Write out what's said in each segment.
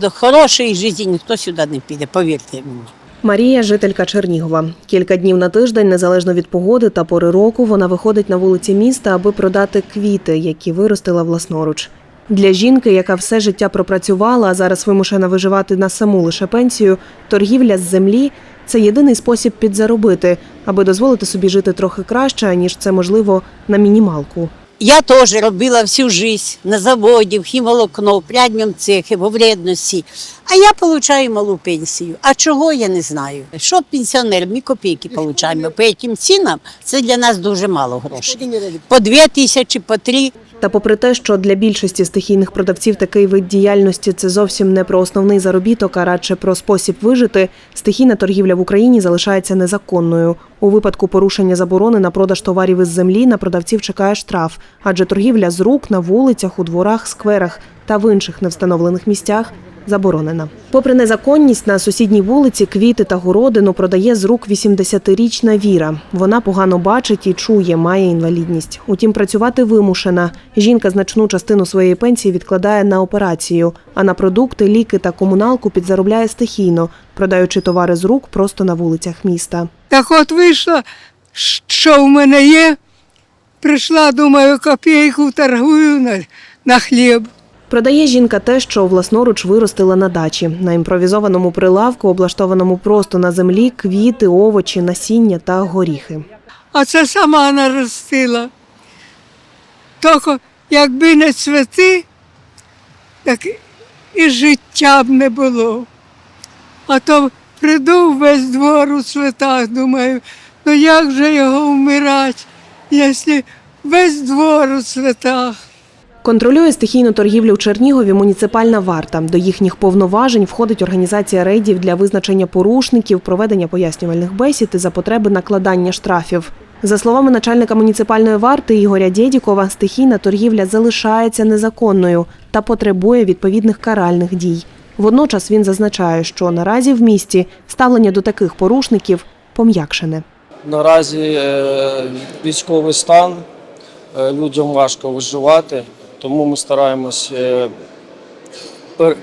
до хорошої житті ніхто сюди не піде, повірте мені. Марія жителька Чернігова. Кілька днів на тиждень, незалежно від погоди та пори року, вона виходить на вулиці міста, аби продати квіти, які виростила власноруч. Для жінки, яка все життя пропрацювала, а зараз вимушена виживати на саму лише пенсію, торгівля з землі це єдиний спосіб підзаробити, аби дозволити собі жити трохи краще, ніж це можливо на мінімалку. Я теж робила всю життя на заводі, в хімолокно, в прядньому цехі, в вредності. А я отримую малу пенсію. А чого я не знаю. Що пенсіонер, ми копійки отримуємо. По цим цінам це для нас дуже мало грошей. По дві тисячі, по три. Та попри те, що для більшості стихійних продавців такий вид діяльності це зовсім не про основний заробіток, а радше про спосіб вижити, стихійна торгівля в Україні залишається незаконною. У випадку порушення заборони на продаж товарів із землі на продавців чекає штраф, адже торгівля з рук на вулицях, у дворах, скверах та в інших невстановлених місцях заборонена. Попри незаконність, на сусідній вулиці квіти та городину продає з рук 80-річна Віра. Вона погано бачить і чує, має інвалідність. Утім, працювати вимушена. Жінка значну частину своєї пенсії відкладає на операцію, а на продукти, ліки та комуналку підзаробляє стихійно, продаючи товари з рук просто на вулицях міста. Так от вийшло, що в мене є. Прийшла, думаю, копійку торгую на, на хліб. Продає жінка те, що власноруч виростила на дачі. На імпровізованому прилавку, облаштованому просто на землі, квіти, овочі, насіння та горіхи. А це сама наростила. Тільки якби не цвіти, так і життя б не було. А то прийду весь двор у цвітах, думаю, ну як же його вмирати, якщо весь двор у цвітах. Контролює стихійну торгівлю в Чернігові муніципальна варта. До їхніх повноважень входить організація рейдів для визначення порушників, проведення пояснювальних бесід і за потреби накладання штрафів. За словами начальника муніципальної варти Ігоря Дєдікова, стихійна торгівля залишається незаконною та потребує відповідних каральних дій. Водночас він зазначає, що наразі в місті ставлення до таких порушників пом'якшене. Наразі е, військовий стан, е, людям важко виживати, тому ми стараємось е,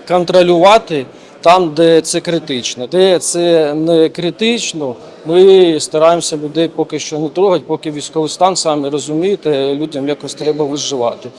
контролювати там, де це критично. Де це не критично, ми стараємося людей поки що не трогати, поки військовий стан, самі розумієте, людям якось треба виживати.